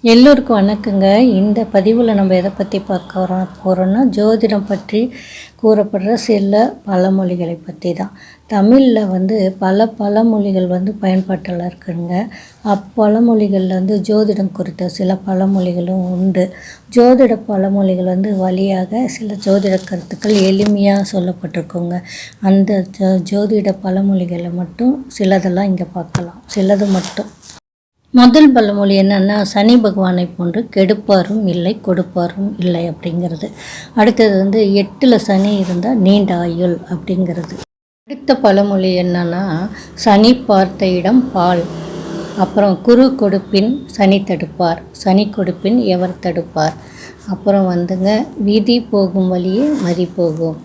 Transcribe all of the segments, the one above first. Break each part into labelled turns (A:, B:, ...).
A: எல்லோருக்கும் வணக்கங்க. இந்த பதிவில் நம்ம எதை பற்றி பார்க்க வர போகிறோன்னா ஜோதிடம் பற்றி கூறப்படுற சில பழமொழிகளை பற்றி தான் தமிழில் வந்து பல பழமொழிகள் வந்து பயன்பாட்டில் இருக்குங்க. அப்பழமொழிகளில் வந்து ஜோதிடம் குறித்த சில பழமொழிகளும் உண்டு. ஜோதிட பழமொழிகள் வந்து வழியாக சில ஜோதிட கருத்துக்கள் எளிமையாக சொல்லப்பட்டிருக்குங்க. அந்த ஜோ- ஜோதிட பழமொழிகளை மட்டும் சிலதெல்லாம் இங்கே பார்க்கலாம். சிலது மட்டும். முதல் பழமொழி என்னென்னா சனி பகவானை போன்று கெடுப்பாரும் இல்லை கொடுப்பாரும் இல்லை அப்படிங்கிறது. அடுத்தது வந்து எட்டில் சனி இருந்தால் நீண்ட ஆயுள் அப்படிங்கிறது. அடுத்த பழமொழி என்னன்னா சனி பார்த்த இடம் பால். அப்புறம் குரு கொடுப்பின் சனி தடுப்பார். சனி கொடுப்பின் எவர் தடுப்பார்? அப்புறம் வந்துங்க வீதி போகும் வழியே மதி போகும்.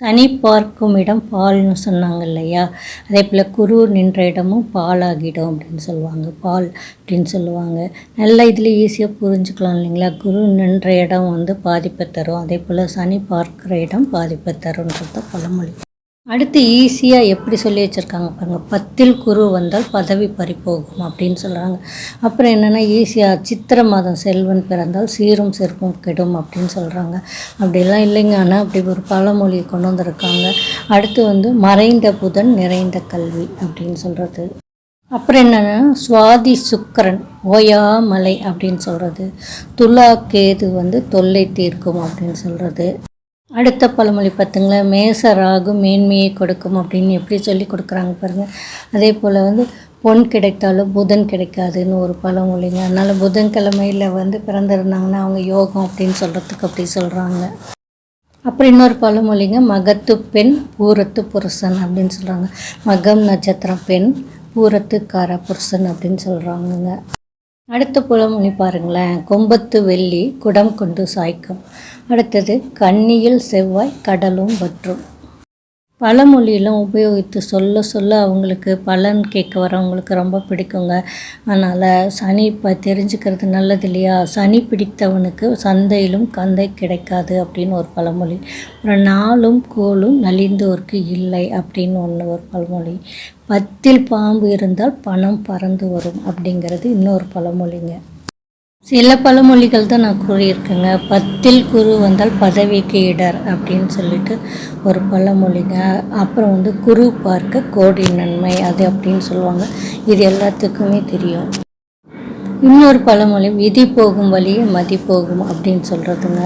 A: சனி பார்க்கும் இடம் பால்னு சொன்னாங்க இல்லையா? அதே போல் குரு நின்ற இடமும் பாலாகிடும் அப்படின்னு சொல்லுவாங்க. பால் அப்படின்னு சொல்லுவாங்க. நல்ல இதில் ஈஸியாக புரிஞ்சுக்கலாம் இல்லைங்களா? குரு நின்ற இடம் வந்து பாதிப்பை தரும். அதே போல் சனி பார்க்குற இடம் பாதிப்பை தரும்ன்றத பழமொழி. அடுத்து ஈஸியாக எப்படி சொல்லி வச்சுருக்காங்க பாருங்கள் பத்தில் குரு வந்தால் பதவி பறிபோகும் அப்படின்னு சொல்கிறாங்க அப்புறம் என்னென்னா ஈஸியாக சித்திரை மாதம் செல்வன் பிறந்தால் சீரும் செருப்பும் கெடும் அப்படின்னு சொல்கிறாங்க அப்படிலாம் இல்லைங்க. ஆனால் அப்படி ஒரு பழமொழியை கொண்டு வந்திருக்காங்க. அடுத்து வந்து மறைந்த புதன் நிறைந்த கல்வி அப்படின்னு சொல்கிறது அப்புறம் என்னென்னா சுவாதி சுக்கரன் ஓயாமலை அப்படின்னு சொல்கிறது துலா கேது வந்து தொல்லை தீர்க்கும் அப்படின்னு சொல்கிறது அடுத்த பழமொழி பார்த்துங்களா மேச ராகு மேன்மையை கொடுக்கும் அப்படின்னு எப்படி சொல்லி கொடுக்குறாங்க பாருங்கள் அதே போல் வந்து பொன் கிடைத்தாலும் புதன் கிடைக்காதுன்னு ஒரு பழமொழிங்க. அதனால் புதன்கிழமையில் வந்து பிறந்திருந்தாங்கன்னா அவங்க யோகம் அப்படின்னு சொல்கிறதுக்கு அப்படி சொல்கிறாங்க அப்புறம் இன்னொரு பழமொழிங்க மகத்து பெண் பூரத்து புருஷன் அப்படின்னு சொல்கிறாங்க மகம் நட்சத்திரம் பெண் பூரத்துக்கார புருஷன் அப்படின்னு சொல்கிறாங்கங்க அடுத்த புலமொழி பாருங்களேன். கொம்பத்து வெள்ளி குடம் கொண்டு சாய்க்கும். அடுத்தது கண்ணியில் செவ்வாய் கடலும் வற்றும். பழமொழியெல்லாம் உபயோகித்து சொல்ல சொல்ல அவங்களுக்கு பலன் கேட்க வரவங்களுக்கு ரொம்ப பிடிக்குங்க. அதனால் சனி இப்போ தெரிஞ்சுக்கிறது நல்லது இல்லையா சனி பிடித்தவனுக்கு சந்தையிலும் கந்தை கிடைக்காது அப்படின்னு ஒரு பழமொழி. அப்புறம் நாளும் கோலும் நலிந்தோருக்கு இல்லை அப்படின்னு ஒன்று ஒரு பழமொழி. பத்தில் பாம்பு இருந்தால் பணம் பறந்து வரும் அப்படிங்கிறது இன்னொரு பழமொழிங்க. சில பழமொழிகள் தான் நான் கூறியிருக்கேங்க. பத்தில் குரு வந்தால் பதவிக்கு இடர் அப்படின்னு சொல்லிட்டு ஒரு பழமொழிங்க. அப்புறம் வந்து குரு பார்க்க கோடி நன்மை அது அப்படின்னு சொல்லுவாங்க. இது எல்லாத்துக்குமே தெரியும். இன்னொரு பழமொழி விதி போகும் வழியே மதி போகும் அப்படின்னு சொல்கிறதுங்க